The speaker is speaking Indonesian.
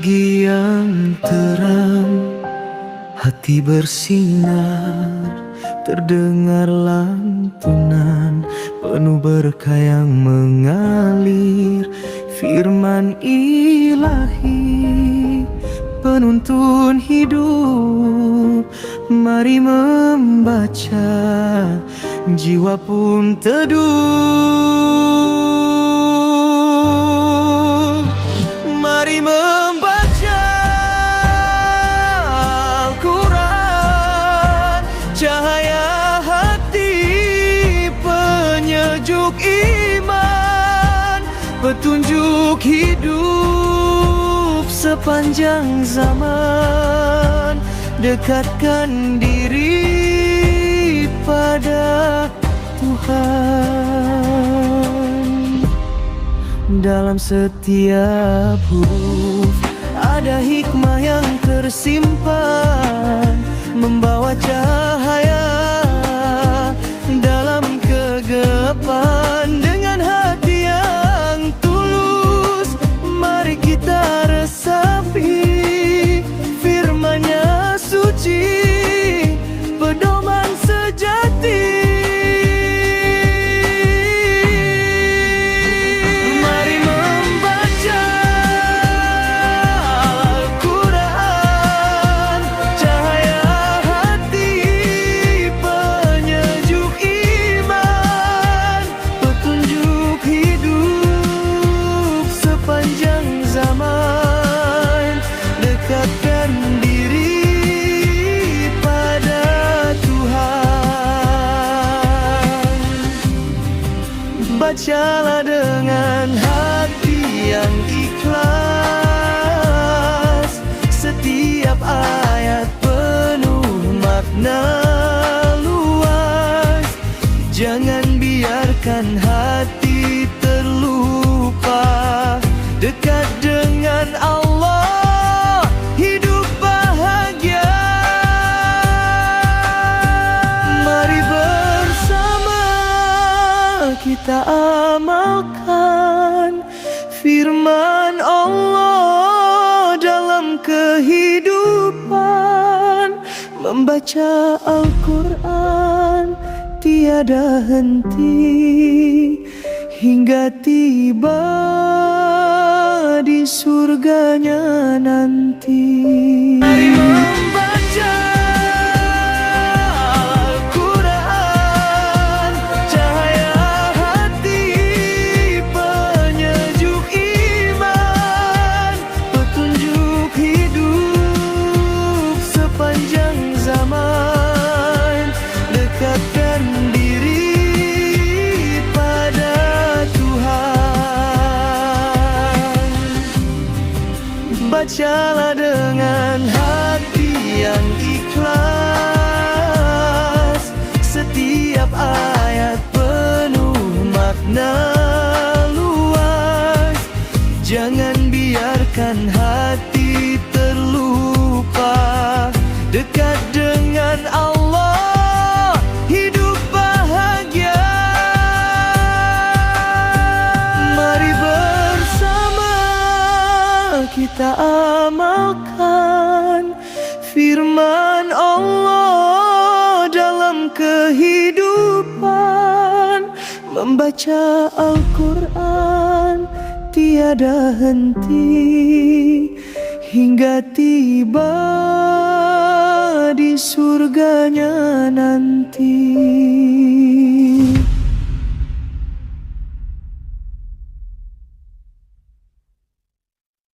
pagi yang terang. Hati bersinar Terdengar lantunan. Penuh berkah yang mengalir. Firman ilahi Penuntun hidup. Mari membaca Jiwa pun teduh. Penyejuk iman Petunjuk hidup sepanjang zaman. Dekatkan diri pada Tuhan. Dalam setiap huruf ada hikmah yang tersimpan Membawa cahaya Bacalah dengan hati yang ikhlas. Setiap ayat penuh makna luas. Jangan biarkan hati terlupa. Dekat dengan Allah kita amalkan firman Allah dalam kehidupan. Membaca Al-Quran tiada henti Hingga tiba di surganya nanti Bacalah dengan hati yang ikhlas. Setiap ayat kita amalkan firman Allah dalam kehidupan. Membaca Al-Quran tiada henti Hingga tiba di surganya nanti